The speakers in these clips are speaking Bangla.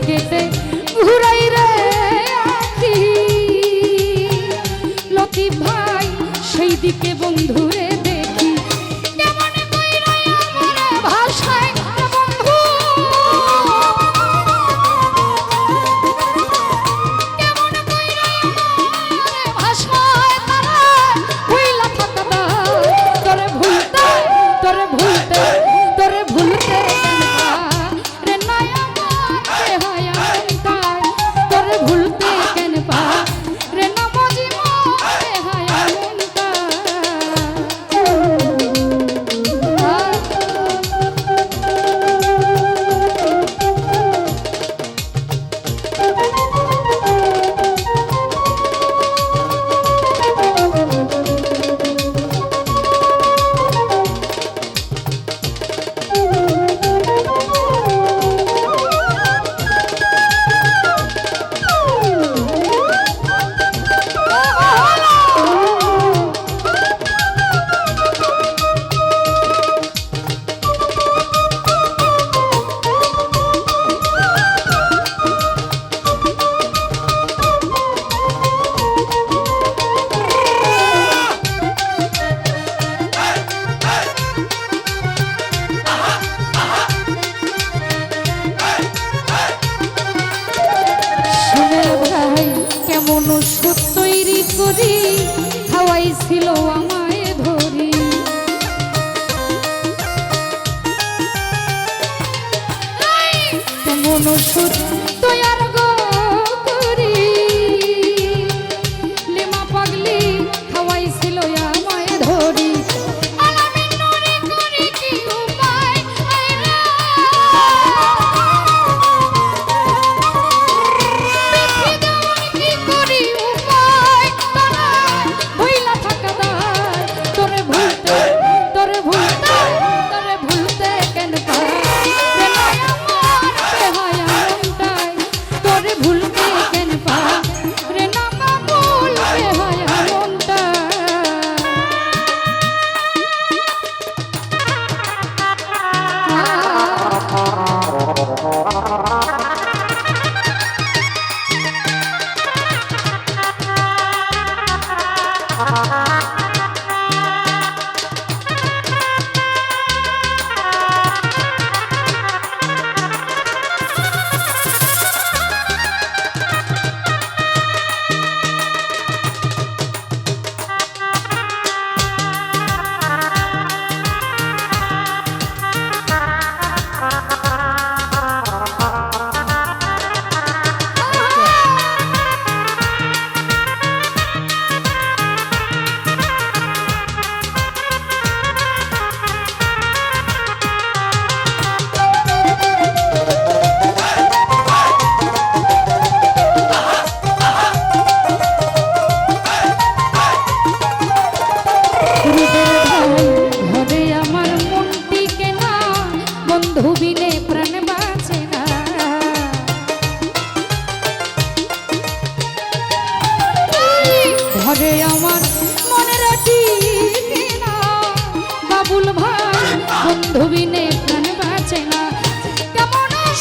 দিকেতে ঘুরাই রে আখি লতি ভাই সেই দিকে বন্ধুরে কোনো শুধু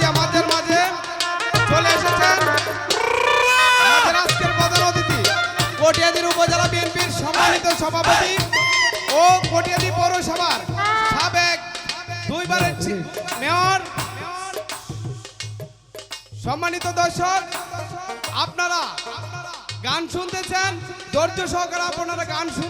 অতিথি আমাদের মাঝে চলে উপজেলা বিএনপির সম্মানিত সভাপতি ও কটিয়াদি পৌরসভার সাবেক দুইবারের মেয়র। সম্মানিত দর্শক, আপনারা গান শুনতেছেন, ধৈর্য সহকারে আপনারা গান শুন